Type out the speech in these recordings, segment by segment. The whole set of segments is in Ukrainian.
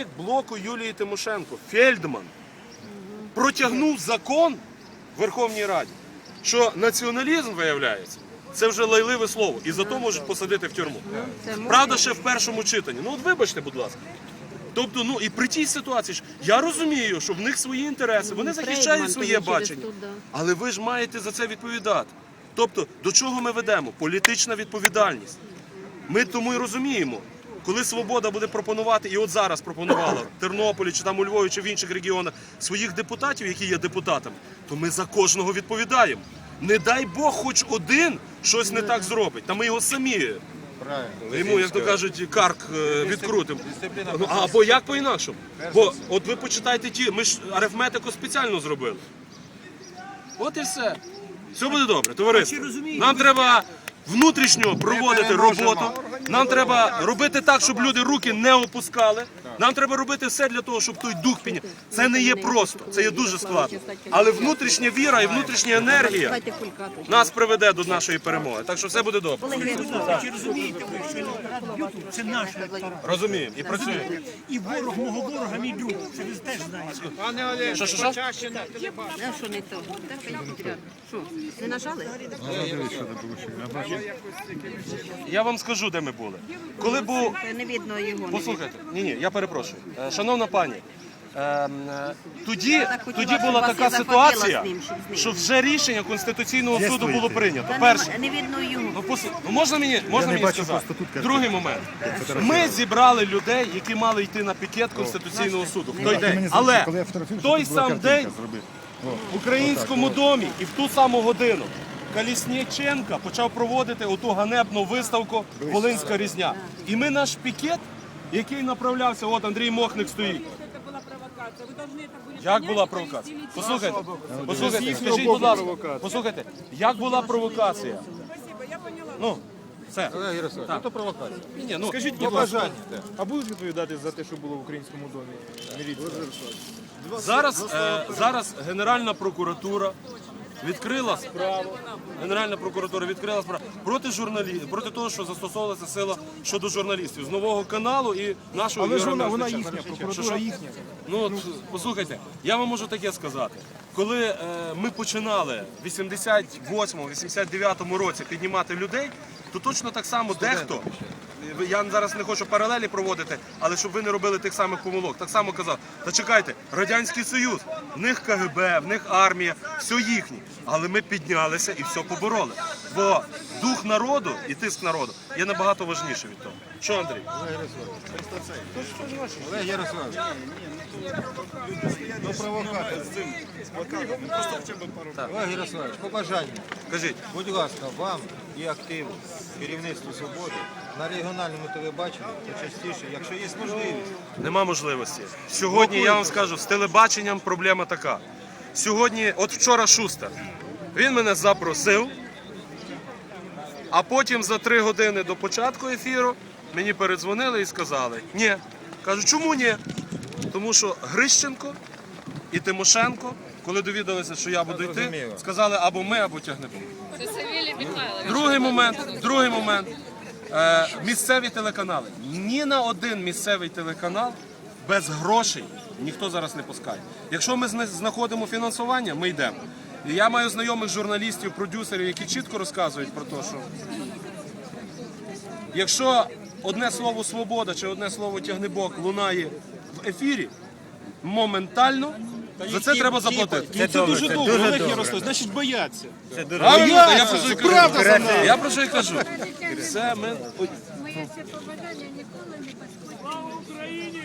керівник блоку Юлії Тимошенко, Фельдман, протягнув закон в Верховній Раді, що націоналізм виявляється. Це вже лайливе слово, і за то можуть посадити в тюрму. Правда, ще в першому читанні. Ну от вибачте, будь ласка. Тобто, ну і при тій ситуації ж я розумію, що в них свої інтереси, вони захищають своє бачення. Але ви ж маєте за це відповідати. Тобто, до чого ми ведемо? Політична відповідальність. Ми тому і розуміємо, коли свобода буде пропонувати, і от зараз пропонувала в Тернополі чи там у Львові чи в інших регіонах своїх депутатів, які є депутатами, то ми за кожного відповідаємо. Не дай Бог, хоч один щось не так зробить. Та ми його самі Правильно. йому, як то кажуть, карк е, відкрутимо. Ну, а, або як по-інакшому? Бо от ви почитайте ті, ми ж арифметику спеціально зробили. От і все. Все буде добре, товариство. Нам треба внутрішньо проводити роботу. Нам треба робити так, щоб люди руки не опускали. Нам треба робити все для того, щоб той дух підняв. Це не є просто, це є дуже складно. Але внутрішня віра і внутрішня енергія нас приведе до нашої перемоги. Так що все буде добре. Чи розумієте ви, що це наш електорат? Розуміємо і працюємо. І ворог мого ворога мій друг. Це ви теж знаєте. Що, що, що? Що не то? Що, не нажали? Я вам скажу, де ми були. Коли був Не видно його. Послухайте, ні, ні, я перепрошую. Е, Шановна пані, ем, е, тоді, тоді була така ситуація, що вже рішення Конституційного суду було прийнято. Перше. Ну, послу- ну, можна мені, можна мені сказати? Другий момент. Ми зібрали людей, які мали йти на пікет Конституційного суду в той день. Але в той сам день в українському домі і в ту саму годину Калісніченка почав проводити оту ганебну виставку Волинська різня. І ми наш пікет, який направлявся, от Андрій Мохник стоїть. Это была провокация. Вы должны это были Як понять, була и провокація? провести Послухайте, лечение. послухайте, скажіть, будь ласка, послухайте, як була провокація? Спасибо, я поняла. Ну, все. Олег Ярославович, це провокація. Ні, ну, Скажіть, будь будь ласка. ласка, а будуть відповідати за те, що було в українському домі? Міліція? Зараз, е, зараз Генеральна прокуратура відкрила справу. Генеральна прокуратура відкрила справу проти журналістів, проти того, що застосовувалася сила щодо журналістів з нового каналу і нашого Але ж вона, вона їхня, прокуратура що? їхня. Ну от послухайте, я вам можу таке сказати. Коли е, ми починали в 88-89 році піднімати людей, то точно так само дехто. Я зараз не хочу паралелі проводити, але щоб ви не робили тих самих помилок. Так само казав, та чекайте, Радянський Союз, в них КГБ, в них армія, все їхнє. Але ми піднялися і все побороли. Бо дух народу і тиск народу є набагато важніше від того. Що, Андрій? Олег Ярославович. Ну, провокатор. Олег Ярославович, побажання. Кажіть. Будь ласка, вам і активу, керівництву свободи на регіональному телебаченні частіше, якщо є можливість. Нема можливості. Сьогодні я вам скажу, з телебаченням проблема така. Сьогодні, от вчора Шустер, він мене запросив, а потім за три години до початку ефіру мені передзвонили і сказали: ні. Кажу, чому ні? Тому що Грищенко і Тимошенко, коли довідалися, що я буду йти, сказали або ми, або тягнемо. Це Савілій Михайлович. Другий момент, другий момент. Е, місцеві телеканали. Ні на один місцевий телеканал без грошей ніхто зараз не пускає. Якщо ми знаходимо фінансування, ми йдемо. І я маю знайомих журналістів, продюсерів, які чітко розказують про те, що якщо одне слово свобода чи одне слово тягнебок лунає в ефірі, моментально за це треба заплатити. Це, дуже добре, Олег Ярославович, значить бояться. Правильно? Та я про що й кажу. Правда за нами. Я про що й кажу. Все, ми... Моє це побажання ніколи не паскудить. Слава Україні!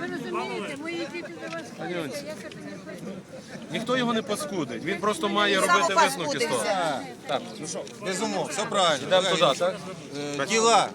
Ви розумієте, мої діти хвилюю. Ніхто його не паскудить. Він просто має робити висновки з того. Так, ну що, Безумовно, все правильно. йдемо туди, так? Е, Діла